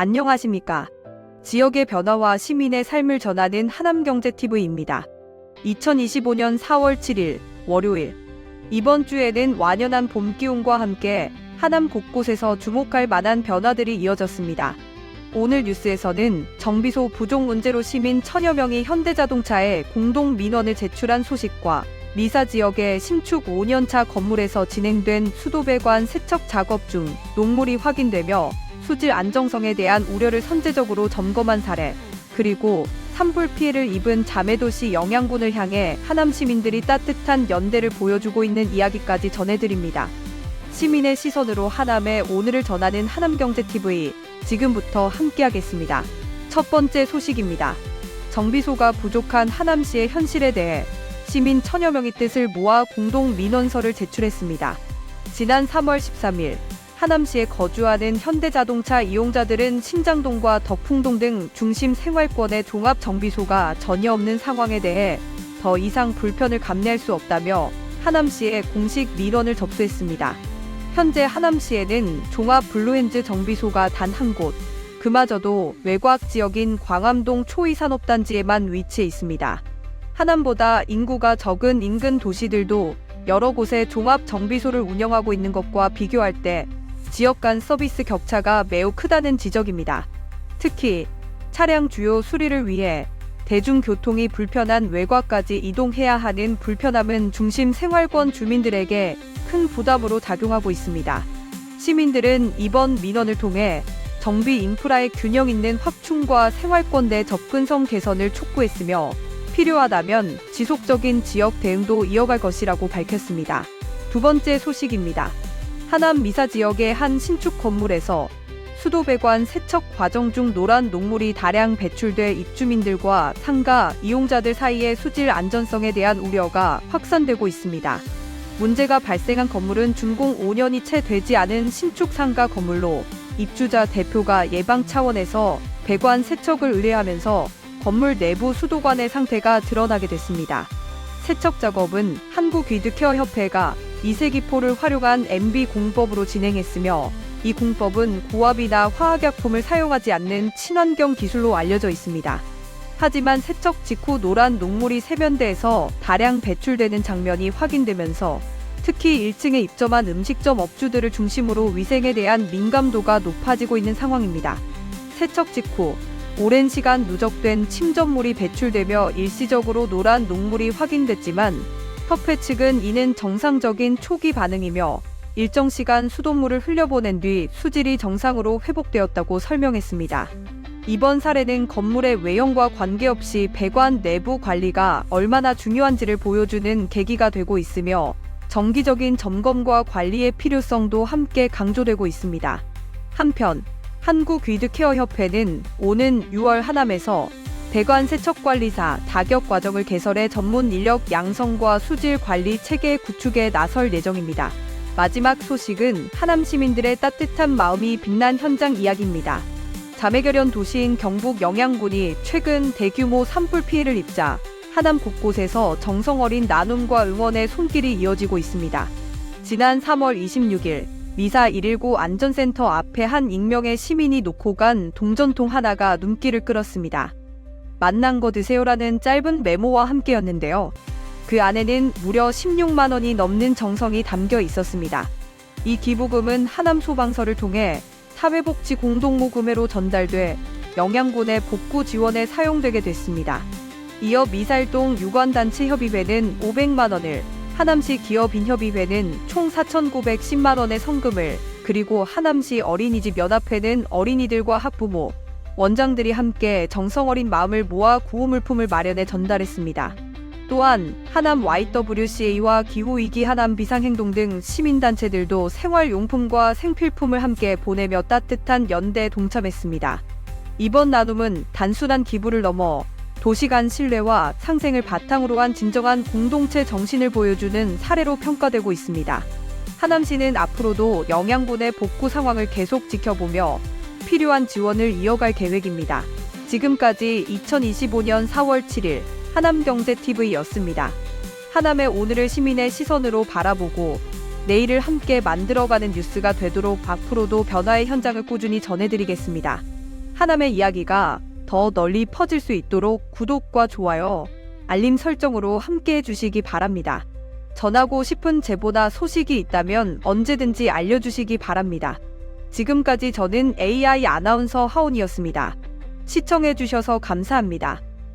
안녕하십니까. 지역의 변화와 시민의 삶을 전하는 하남경제TV입니다. 2025년 4월 7일 월요일 이번 주에는 완연한 봄 기운과 함께 하남 곳곳에서 주목할 만한 변화들이 이어졌습니다. 오늘 뉴스에서는 정비소 부족 문제로 시민 천여 명이 현대자동차에 공동 민원을 제출한 소식과 리사 지역의 신축 5년차 건물에서 진행된 수도배관 세척 작업 중 녹물이 확인되며 수질 안정성에 대한 우려를 선제적으로 점검한 사례, 그리고 산불 피해를 입은 자매도시 영양군을 향해 하남 시민들이 따뜻한 연대를 보여주고 있는 이야기까지 전해드립니다. 시민의 시선으로 하남의 오늘을 전하는 하남경제TV 지금부터 함께하겠습니다. 첫 번째 소식입니다. 정비소가 부족한 하남시의 현실에 대해 시민 천여 명의 뜻을 모아 공동 민원서를 제출했습니다. 지난 3월 13일 하남시에 거주하는 현대자동차 이용자들은 신장동과 덕풍동 등 중심 생활권의 종합 정비소가 전혀 없는 상황에 대해 더 이상 불편을 감내할 수 없다며 하남시에 공식 민원을 접수했습니다. 현재 하남시에는 종합 블루엔즈 정비소가 단 한 곳, 그마저도 외곽 지역인 광암동 초이산업단지에만 위치해 있습니다. 하남보다 인구가 적은 인근 도시들도 여러 곳에 종합 정비소를 운영하고 있는 것과 비교할 때 지역 간 서비스 격차가 매우 크다는 지적입니다. 특히 차량 주요 수리를 위해 대중교통이 불편한 외곽까지 이동해야 하는 불편함은 중심 생활권 주민들에게 큰 부담으로 작용하고 있습니다. 시민들은 이번 민원을 통해 정비 인프라의 균형 있는 확충과 생활권 내 접근성 개선을 촉구했으며 필요하다면 지속적인 지역 대응도 이어갈 것이라고 밝혔습니다. 두 번째 소식입니다. 하남 미사 지역의 한 신축 건물에서 수도 배관 세척 과정 중 노란 녹물이 다량 배출돼 입주민들과 상가 이용자들 사이의 수질 안전성에 대한 우려가 확산되고 있습니다. 문제가 발생한 건물은 준공 5년이 채 되지 않은 신축 상가 건물로 입주자 대표가 예방 차원에서 배관 세척을 의뢰하면서 건물 내부 수도관의 상태가 드러나게 됐습니다. 세척 작업은 한국귀드케어 협회가 이세기포를 활용한 MB 공법으로 진행했으며 이 공법은 고압이나 화학약품을 사용하지 않는 친환경 기술로 알려져 있습니다. 하지만 세척 직후 노란 녹물이 세면대에서 다량 배출되는 장면이 확인되면서 특히 1층에 입점한 음식점 업주들을 중심으로 위생에 대한 민감도가 높아지고 있는 상황입니다. 세척 직후 오랜 시간 누적된 침전물이 배출되며 일시적으로 노란 녹물이 확인됐지만 협회 측은 이는 정상적인 초기 반응이며 일정 시간 수돗물을 흘려보낸 뒤 수질이 정상으로 회복되었다고 설명했습니다. 이번 사례는 건물의 외형과 관계없이 배관 내부 관리가 얼마나 중요한지를 보여주는 계기가 되고 있으며 정기적인 점검과 관리의 필요성도 함께 강조되고 있습니다. 한편 한국귀드케어협회는 오는 6월 하남에서 배관 세척 관리사 다격 과정을 개설해 전문 인력 양성과 수질 관리 체계 구축에 나설 예정입니다. 마지막 소식은 하남 시민들의 따뜻한 마음이 빛난 현장 이야기입니다. 자매결연 도시인 경북 영양군이 최근 대규모 산불 피해를 입자 하남 곳곳에서 정성 어린 나눔과 응원의 손길이 이어지고 있습니다. 지난 3월 26일 미사 119 안전센터 앞에 한 익명의 시민이 놓고 간 동전통 하나가 눈길을 끌었습니다. 만난 거 드세요라는 짧은 메모와 함께였는데요. 그 안에는 무려 16만 원이 넘는 정성이 담겨 있었습니다. 이 기부금은 하남 소방서를 통해 사회복지 공동모금회로 전달돼 영양군의 복구 지원에 사용되게 됐습니다. 이어 미살동 유관단체 협의회는 500만 원을, 하남시 기업인협의회는 총 4,910만 원의 성금을, 그리고 하남시 어린이집 연합회는 어린이들과 학부모, 원장들이 함께 정성 어린 마음을 모아 구호물품을 마련해 전달했습니다. 또한 하남 YWCA와 기후위기 하남 비상행동 등 시민단체들도 생활용품과 생필품을 함께 보내며 따뜻한 연대에 동참했습니다. 이번 나눔은 단순한 기부를 넘어 도시 간 신뢰와 상생을 바탕으로 한 진정한 공동체 정신을 보여주는 사례로 평가되고 있습니다. 하남시는 앞으로도 영양분의 복구 상황을 계속 지켜보며 필요한 지원을 이어갈 계획입니다. 지금까지 2025년 4월 7일 하남경제TV였습니다. 하남의 오늘을 시민의 시선으로 바라보고 내일을 함께 만들어가는 뉴스가 되도록 앞으로도 변화의 현장을 꾸준히 전해드리겠습니다. 하남의 이야기가 더 널리 퍼질 수 있도록 구독과 좋아요, 알림 설정으로 함께 해주시기 바랍니다. 전하고 싶은 제보나 소식이 있다면 언제든지 알려주시기 바랍니다. 지금까지 저는 AI 아나운서 하온이었습니다. 시청해주셔서 감사합니다.